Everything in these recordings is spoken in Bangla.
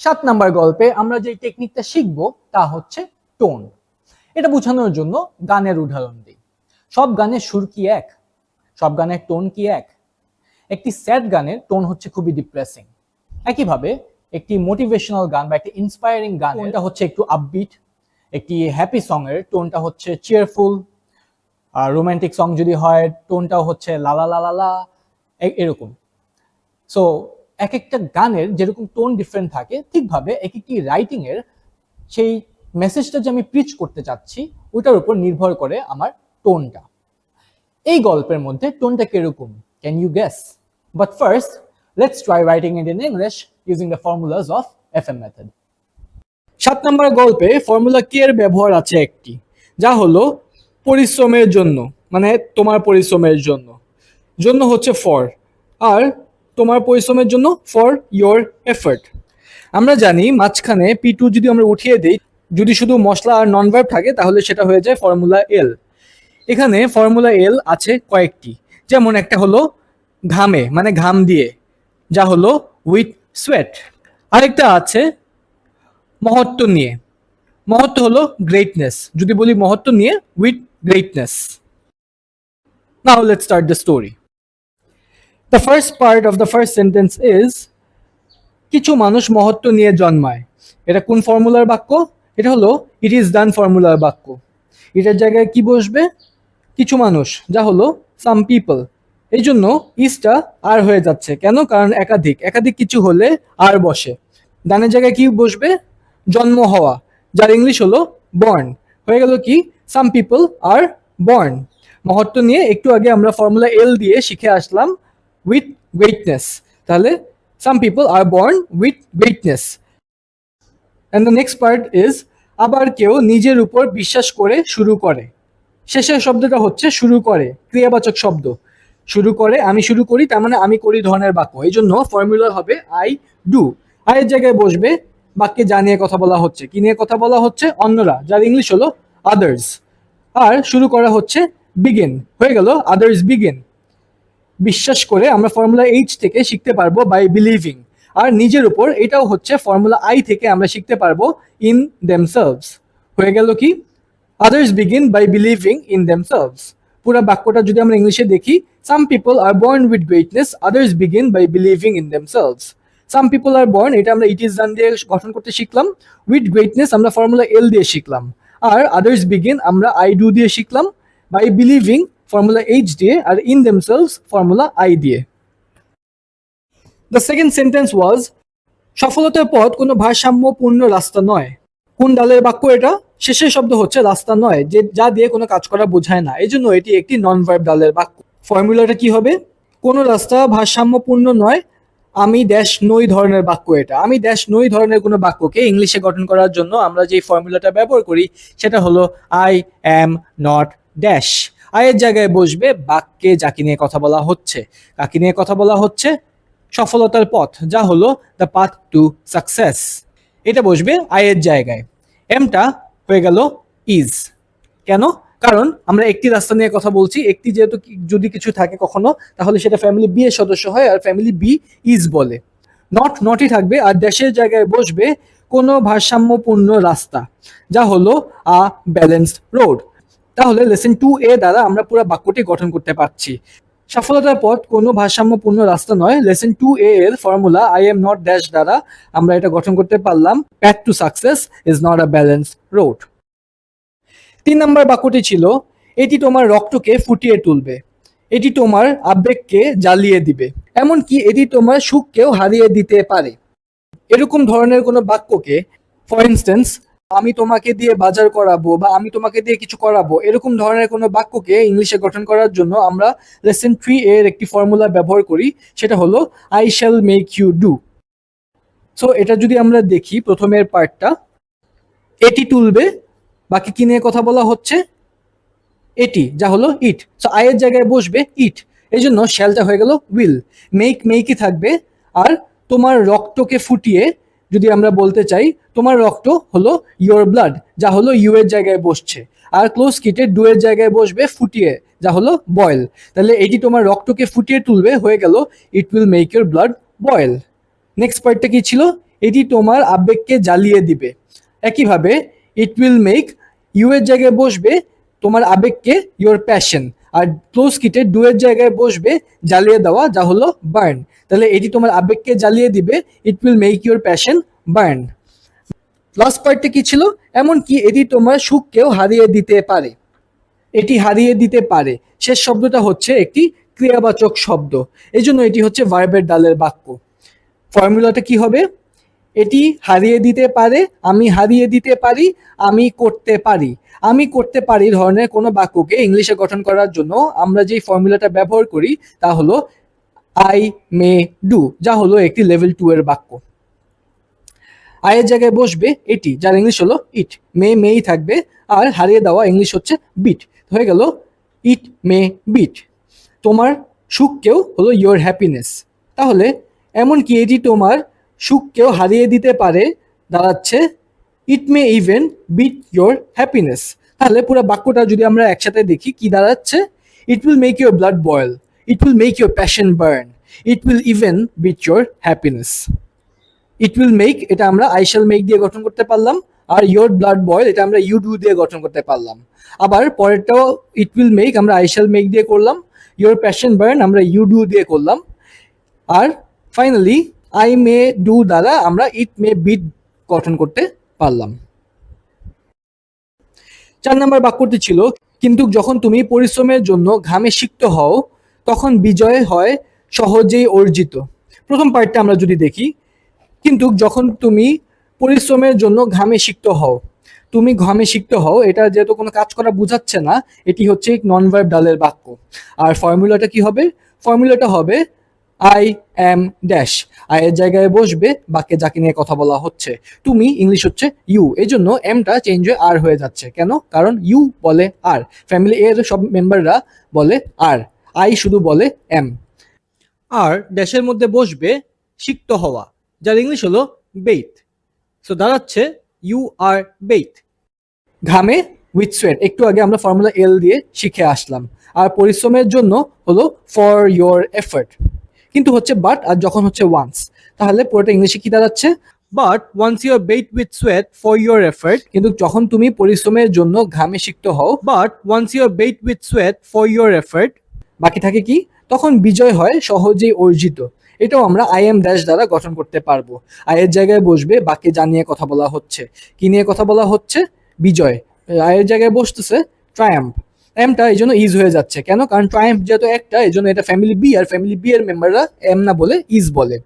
সাত নাম্বার গল্পে আমরা যে টেকনিকটা শিখব তা হচ্ছে টোন এটা বোঝানোর জন্য গানের উদাহরণ দিই। সব গানের সুর কি এক? সব গানের টোন কি এক? একটি স্যাড গানের টোন হচ্ছে খুবই ডিপ্রেসিং একইভাবে একটি মোটিভেশনাল গান বা একটি ইন্সপায়ারিং গান এটা হচ্ছে একটু আপবিট একটি হ্যাপি সং এর টোনটা হচ্ছে চিয়ারফুল আর রোমান্টিক সং যদি হয় টোনটাও হচ্ছে লালা লালা লা এরকম। সো এক একটা গানের যেরকম টোন ডিফারেন্ট থাকে, ঠিকভাবে এক একটি রাইটিং এর সেই মেসেজটা যে আমি প্রিচ করতে চাচ্ছি ওটার উপর নির্ভর করে আমার টোনটা। এই গল্পের মধ্যে টোনটা কীরকম? Can you guess but first let's try writing it in English using the formulas of F M method সাত নম্বর গল্পে ফর্মুলা কে এর ব্যবহার আছে একটি, যা হলো পরিশ্রমের জন্য মানে তোমার পরিশ্রমের জন্য। জন্য হচ্ছে ফর আর তোমার পরিশ্রমের জন্য ফর ইয়োর এফর্ট আমরা জানি মাঝখানে পি টু যদি আমরা উঠিয়ে দিই, যদি শুধু মশলা আর নন ভার্ব থাকে, তাহলে সেটা হয়ে যায় ফর্মুলা এল এখানে ফর্মুলা এল আছে কয়েকটি। যেমন একটা হলো ঘামে মানে ঘাম দিয়ে, যা হলো উইথ সোয়েট আরেকটা আছে মহত্ব নিয়ে। মহত্ব হলো গ্রেটনেস যদি বলি মহত্ব নিয়ে with greatness now let's start the story the first part of the first sentence is কিছু মানুষ মহত্ব নিয়ে জন্মায় এটা কোন ফর্মুলার বাক্য এটা হলো ইট ইজ ডান ফর্মুলার বাক্য এটার জায়গায় কি বসবে কিছু মানুষ যা হলো সাম পিপল এই জন্য ইসটা আর হয়ে যাচ্ছে কেন কারণ একাধিক একাধিক কিছু হলে আর বসে ডানের জায়গায় কি বসবে জন্ম হওয়া যার ইংলিশ হলো বর্ন হয়ে গেল কি সাম পিপল আর বর্ন মহত্ব নিয়ে একটু আগে আমরা ফর্মুলা এল দিয়ে শিখে আসলাম উইথ গ্রেটনেস তাহলে some people are born with greatness and the next part is আবার কেউ নিজের উপর বিশ্বাস করে শুরু করে। শেষের শব্দটা হচ্ছে শুরু করে, ক্রিয়াবাচক শব্দ। শুরু করে, আমি শুরু করি, তার মানে আমি করি ধরনের বাক্য। এই জন্য ফর্মুলা হবে আই ডু আয়ের জায়গায় বসবে, বাক্যে যা নিয়ে কথা বলা হচ্ছে। কি নিয়ে কথা বলা হচ্ছে? অন্যরা, যার ইংলিশ হলো আদার্স আর শুরু করা হচ্ছে বিগিন হয়ে গেল আদার্স বিগিন বিশ্বাস করে আমরা ফর্মুলা এইচ থেকে শিখতে পারব বাই বিলিভিং আর নিজের উপর এটাও হচ্ছে ফর্মুলা আই থেকে আমরা শিখতে পারব ইন দেমসেলভস হয়ে গেল কি? Others begin by believing in themselves পুরো বাক্যটা যদি আমরা ইংলিশে দেখি some people are born with greatness others begin by believing in themselves some people are born এটা আমরা ইট ইজ ডান দিয়ে গঠন করতে শিখলাম উইথ গ্রেটনেস আমরা ফর্মুলা এল দিয়ে শিখলাম। আর আদার্স বিগিন আমরা আই ডু দিয়ে শিখলাম বাই বিলিভিং ফর্মুলা এইচ দিয়ে আর ইন দেমসেলভস ফর্মুলা আই দিয়ে দ্য সেকেন্ড সেন্টেন্স ওয়াজ সফলতার পথ কোনো ভারসাম্যপূর্ণ রাস্তা নয়। কোন ডালের বাক্য এটা? শেষের শব্দ হচ্ছে, রাস্তা নয়, যে, যা দিয়ে কোনো কাজ করা বোঝায় না। এই জন্য এটি একটি নন ভার্ব ডালের বাক্য। ফর্মুলাটা কি হবে? কোনো রাস্তা ভারসাম্যপূর্ণ নয়, আমি ড্যাশ নই ধরনের বাক্য এটা। আমি ড্যাশ নই ধরনের কোনো বাক্যকে ইংলিশে গঠন করার জন্য আমরা যে ফর্মুলাটা ব্যবহার করি, সেটা হলো আই অ্যাম নট ড্যাশ আয়ের জায়গায় বসবে, বাক্যে যাকে নিয়ে কথা বলা হচ্ছে। কাকে নিয়ে কথা বলা হচ্ছে? সফলতার পথ, যা হলো দ্য পাথ টু সাকসেস এটা বসবে আয়ের জায়গায়। এমটা হয়ে গেল ইজ কেন? কারণ আমরা একটি রাস্তা নিয়ে কথা বলছি, একটি যেহেতু যদি কিছু থাকে কখনো, তাহলে সেটা ফ্যামিলি বি এর সদস্য হয় আর ফ্যামিলি বি ইজ বলে। নট নটই থাকবে আর দেশের জায়গায় বসবে কোনো ভারসাম্যপূর্ণ রাস্তা, যা হলো আ ব্যালেন্সড রোড তাহলে লেসন টু এ দ্বারা আমরা পুরো বাক্যটি গঠন করতে পারছি। সফলতার পথ কোনো ভারসাম্যপূর্ণ রাস্তা নয়। লেসন টু এ এর formula I M not dash দ্বারা আমরা এটা গঠন করতে পারলাম। Path to success is not a balance road তিন নম্বর বাক্যটি ছিল, এটি তোমার রক্তকে ফুটিয়ে তুলবে। এটি তোমার আবেগকে জ্বালিয়ে দিবে। এমনকি এটি তোমার সুখকেও হারিয়ে দিতে পারে। এরকম ধরনের কোনো বাক্যকে ফর ইনস্টেন্স আমি তোমাকে দিয়ে বাজার করাবো বা আমি তোমাকে দিয়ে কিছু করাবো, এরকম ধরনের কোনো বাক্যকে ইংলিশে গঠন করার জন্য আমরা লেসন থ্রি এর একটি ফর্মুলা ব্যবহার করি, সেটা হলো I shall make you do so এটা যদি আমরা দেখি প্রথমের পার্টটা এটি তুলবে, বাকি কি নিয়ে কথা বলা হচ্ছে? এটি, যা হলো ইট সো আয়ের জায়গায় বসবে ইট এই জন্য শ্যালটা হয়ে গেল উইল মেক মেকই থাকবে, আর তোমার রক্তকে ফুটিয়ে যদি আমরা বলতে চাই, তোমার রক্ত হলো ইয়োর ব্লাড যা হলো ইউ এর জায়গায় বসছে। আর ক্লোজ কিটে ডু এর জায়গায় বসবে, ফুটিয়ে, যা হলো বয়েল তাহলে এটি তোমার রক্তকে ফুটিয়ে তুলবে, হয়ে গেল it will make your blood boil next পার্টটা কি ছিল? এটি তোমার আবেগকে জ্বালিয়ে দিবে। একইভাবে ইট উইল মেক ইউ এর জায়গায় বসবে, তোমার আবেগকে ইউর প্যাশন আর ক্লোজ কিটে ডু এর জায়গায় বসবে, জ্বালিয়ে দেওয়া, যা হলো বার্ন তাহলে এটি তোমার আবেগকে জ্বালিয়ে দিবে it will make your passion burn last পার্টটা কি ছিল? এমনকি এটি তোমার সুখকেও হারিয়ে দিতে পারে। এটি হারিয়ে দিতে পারে। শেষ শব্দটা হচ্ছে একটি ক্রিয়াবাচক শব্দ। এই জন্য এটি হচ্ছে ভার্বের ডালের বাক্য। ফর্মুলাটা কি হবে? এটি হারিয়ে দিতে পারে, আমি হারিয়ে দিতে পারি, আমি করতে পারি। আমি করতে পারি ধরনের কোনো বাক্যকে ইংলিশে গঠন করার জন্য আমরা যেই ফর্মুলাটা ব্যবহার করি তা হলো আই মে ডু, যা হলো একটি লেভেল টু এর বাক্য। আয়ের জায়গায় বসবে এটি, যার ইংলিশ হলো ইট মে মেই থাকবে, আর হারিয়ে দেওয়া ইংলিশ হচ্ছে বিট হয়ে গেল ইট মে বিট তোমার সুখকেও হলো ইয়োর হ্যাপিনেস তাহলে এমনকি এটি তোমার সুখকেও হারিয়ে দিতে পারে, দাঁড়াচ্ছে it may even beat your happiness তাহলে পুরো বাক্যটা যদি আমরা একসাথে দেখি, কি দাঁড়াচ্ছে? It will make your blood boil it will make your passion burn it will even beat your happiness it will make এটা আমরা আই শ্যাল মেক দিয়ে গঠন করতে পারলাম, আর ইয়োর ব্লাড বয়েল এটা আমরা ইউ ডু দিয়ে গঠন করতে পারলাম। আবার পরেরটাও ইট উইল মেক আমরা আই শ্যাল মেক দিয়ে করলাম ইয়োর প্যাশন বার্ন আমরা ইউ ডু দিয়ে করলাম। আর ফাইনালি আই মে ডু দ্বারা আমরা ইট মে বিট গঠন করতে পারলাম। চার নম্বর বাক্যটি ছিল, কিন্তু যখন তুমি পরিশ্রমের জন্য ঘামে সিক্ত হও তখন বিজয় হয় সহজেই অর্জিত। প্রথম পার্টটা আমরা যদি দেখি, কিন্তু যখন তুমি পরিশ্রমের জন্য ঘামে সিক্ত হও, তুমি ঘামে সিক্ত হও, এটা যেহেতু কোনো কাজ করা বোঝাচ্ছে না, এটি হচ্ছে নন ভার্ব ডালের বাক্য। আর ফর্মুলাটা কি হবে? ফর্মুলাটা হবে আই অ্যাম ড্যাশ আয়ের জায়গায় বসবে, বাক্যে যাকে নিয়ে কথা বলা হচ্ছে। তুমি ইংলিশ হচ্ছে ইউ এই জন্য এমটা চেঞ্জ হয়ে আর হয়ে যাচ্ছে। কেন? কারণ ইউ বলে আর ফ্যামিলি এর সব মেম্বাররা বলে আর আই শুধু বলে এম। আর ড্যাশের মধ্যে বসবে সিক্ত হওয়া, যার ইংলিশ হলো বেইথ সো দাঁড়াচ্ছে ইউ আর বেইথ ঘামে উইথ সোয়েট। একটু আগে আমরা ফর্মুলা এল দিয়ে শিখে আসলাম। আর পরিশ্রমের জন্য হলো ফর ইয়োর এফার্ট। কিন্তু হচ্ছে বাট আর যখন হচ্ছে ওয়ান্স। তাহলে পুরোটা ইংলিশে কি দাঁড়াচ্ছে? But once you're bathed with sweat for your effort. কিন্তু যখন তুমি পরিশ্রমের জন্য ঘামে সিক্ত হও, but once you're bathed with sweat for your effort বাকি থাকে কি? তখন বিজয় হয় সহজেই অর্জিত। এটাও আমরা আই এম ড্যাশ দ্বারা গঠন করতে পারব। আয়ের জায়গায় বসবে বাক্যে জানিয়ে কথা বলা হচ্ছে। কি নিয়ে কথা বলা হচ্ছে? বিজয়। আয়ের জায়গায় বসতেছে ট্রায়াম্প এমটা এই জন্য ইজ হয়ে যাচ্ছে। কেন? কারণ ট্রায়াম্প যেহেতু একটা, এই জন্য এটা ফ্যামিলি বি আর ফ্যামিলি বি এর মেম্বাররা এম না বলে ইজ বলে।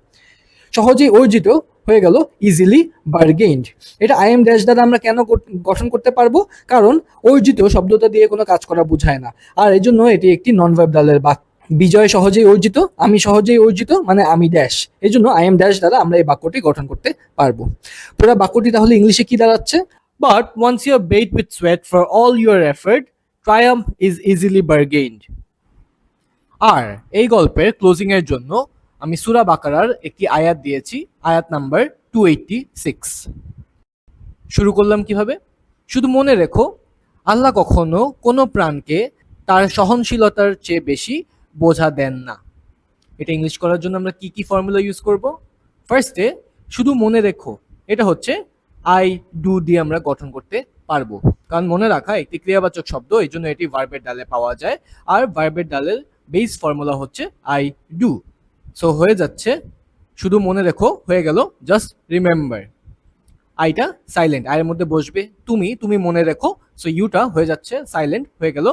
সহজেই অর্জিত হয়ে গেল ইজিলি বার্গেইনড এটা আই এম ড্যাশ দ্বারা আমরা কেন গঠন করতে পারব? কারণ অর্জিত শব্দটা দিয়ে কোনো কাজ করা বোঝায় না। আর এই জন্য এটি একটি নন ভার্বালের বাক্য বিজয় সহজেই অর্জিত, আমি সহজেই অর্জিত মানে আমি ড্যাশ এই জন্য আই এম ড্যাশ দ্বারা আমরা এই বাক্যটি গঠন করতে পারব। পুরো বাক্যটি তাহলে ইংলিশে কি দাঁড়াচ্ছে? But once you're bathed with sweat for all your effort triumph is easily bargained আর এই গল্পের ক্লোজিং এর জন্য আমি সুরা বাকারার একটি আয়াত দিয়েছি, আয়াত নাম্বার টু এইটটি সিক্স শুরু করলাম কীভাবে? শুধু মনে রেখো, আল্লাহ কখনো কোনো প্রাণকে তার সহনশীলতার চেয়ে বেশি বোঝা দেন না। এটা ইংলিশ করার জন্য আমরা কি কি ফর্মুলা ইউজ করব? ফার্স্টে শুধু মনে রেখো, এটা হচ্ছে আই ডু দিয়ে আমরা গঠন করতে পারব। কারণ মনে রাখা, একটি ক্রিয়াবাচক শব্দ এই জন্য এটি ভার্বের ডালে পাওয়া যায়। আর ভার্বের ডালের বেস ফর্মুলা হচ্ছে আই ডু সো হয়ে যাচ্ছে। শুধু মনে রেখো, হয়ে গেল। জাস্ট রিমেম্বার আইটা সাইলেন্ট আয়ের মধ্যে বসবে তুমি তুমি মনে রেখো। সো ইউটা হয়ে যাচ্ছে সাইলেন্ট হয়ে গেল।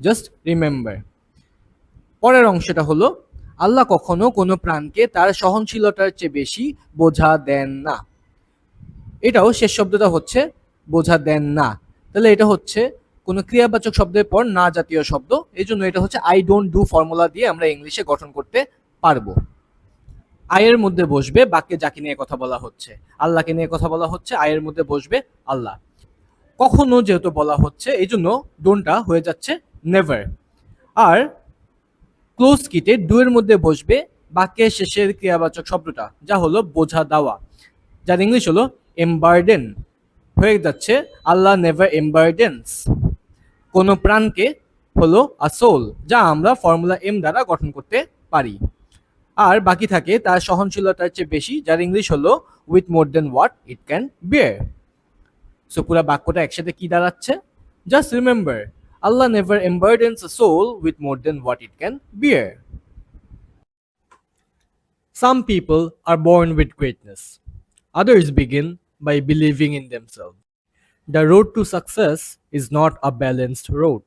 জাস্ট রিমেম্বার পরের অংশটা হলো, আল্লাহ কখনো কোনো প্রাণকে তার সহনশীলতার চেয়ে বেশি বোঝা দেন না। এটাও শেষ শব্দটা হচ্ছে, বোঝা দেন না। তাহলে এটা হচ্ছে কোনো ক্রিয়াবাচক শব্দের পর না জাতীয় শব্দ। এই জন্য এটা হচ্ছে আই ডোন্ট ডু ফর্মুলা দিয়ে আমরা ইংলিশে গঠন করতে পারব। আয়ের মধ্যে বসবে, বাক্যে যাকে নিয়ে কথা বলা হচ্ছে। আল্লাহকে নিয়ে কথা বলা হচ্ছে, আয়ের মধ্যে বসবে আল্লাহ। কখনো যেহেতু বলা হচ্ছে এই জন্য ডোনটা হয়ে যাচ্ছে নেভার। আর ক্লোজ কিটে ডু এর মধ্যে বসবে বাক্যের শেষের ক্রিয়াবাচক শব্দটা, যা হলো বোঝা দেওয়া। যার ইংলিশ হলো এমবার্ডেন হয়ে যাচ্ছে আল্লাহ নেভার এমবার্ডেন্স কোনো প্রাণকে হলো আসোল যা আমরা ফর্মুলা এম দ্বারা গঠন করতে পারি। আর বাকি থাকে তার সহনশীলতার চেয়ে বেশি, যার ইংলিশ হলো with more than what it can bear so পুরো বাক্যটা একসাথে কি দাঁড়াচ্ছে just remember Allah never emburdens a soul with more than what it can bear Some people are born with greatness. Others begin by believing in themselves. The road to success is not a balanced road.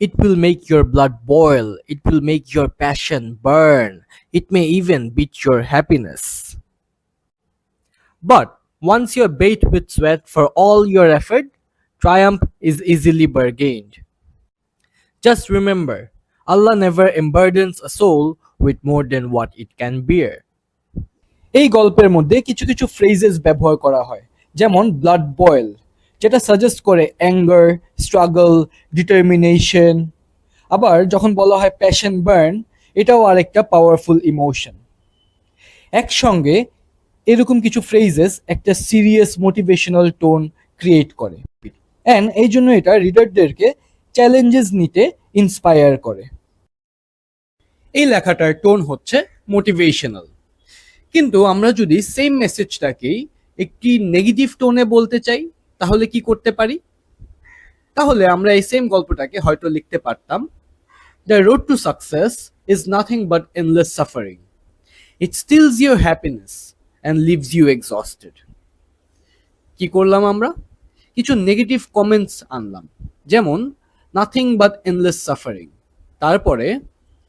It will make your blood boil. It will make your passion burn. It may even beat your happiness. But once you're bathed with sweat for all your effort, triumph is easily bargained. Just remember, Allah never emburdens a soul with more than what it can bear. এই গল্পের মধ্যে কিছু কিছু ফ্রেজেস ব্যবহার করা হয় যেমন ব্লাড বয়েল যেটা সাজেস্ট করে অ্যাঙ্গার স্ট্রাগল ডিটারমিনেশন আবার যখন বলা হয় প্যাশন বার্ন এটাও আরেকটা পাওয়ারফুল ইমোশন একসঙ্গে এরকম কিছু ফ্রেজেস একটা সিরিয়াস মোটিভেশনাল টোন ক্রিয়েট করে। অ্যান্ড এই জন্য এটা রিডারদেরকে চ্যালেঞ্জেস নিতে ইন্সপায়ার করে। এই লেখাটার টোন হচ্ছে মোটিভেশনাল কিন্তু আমরা যদি সেম মেসেজটাকেই একটি নেগেটিভ টোনে বলতে চাই তাহলে কি করতে পারি? তাহলে আমরা এই সেম গল্পটাকে হয়তো লিখতে পারতাম the road to success is nothing but endless suffering it steals your happiness and leaves you exhausted কি করলাম আমরা? কিছু নেগেটিভ কমেন্টস আনলাম, যেমন নাথিং বাট এনলেস সাফারিং তারপরে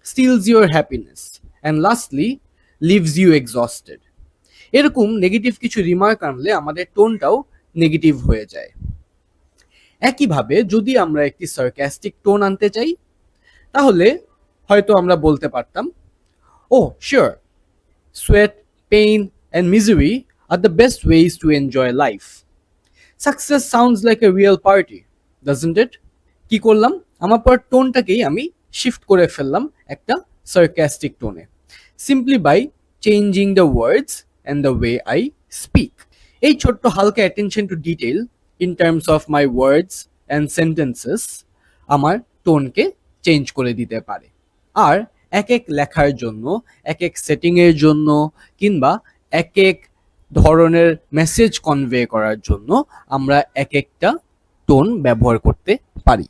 steals your happiness and lastly leaves you exhausted এরকম নেগেটিভ কিছু রিমার্ক আনলে আমাদের টোনটাও নেগেটিভ হয়ে যায়। একইভাবে যদি আমরা একটি সার্কাস্টিক টোন আনতে চাই, তাহলে হয়তো আমরা বলতে পারতাম ও sure sweat pain and misery are the best ways to enjoy life success sounds like a real party doesn't it কি করলাম? আমার পর টোনটাকেই আমি শিফট করে ফেললাম একটা sarcastic টোনে simply by changing the words and the way I speak এই ছোট্ট হালকা attention to detail in terms of my words and sentences আমার টোনকে চেঞ্জ করে দিতে পারে। আর এক এক লেখার জন্য, এক এক সেটিংয়ের জন্য কিংবা এক এক ধরনের মেসেজ কনভে করার জন্য আমরা এক একটা টোন ব্যবহার করতে পারি।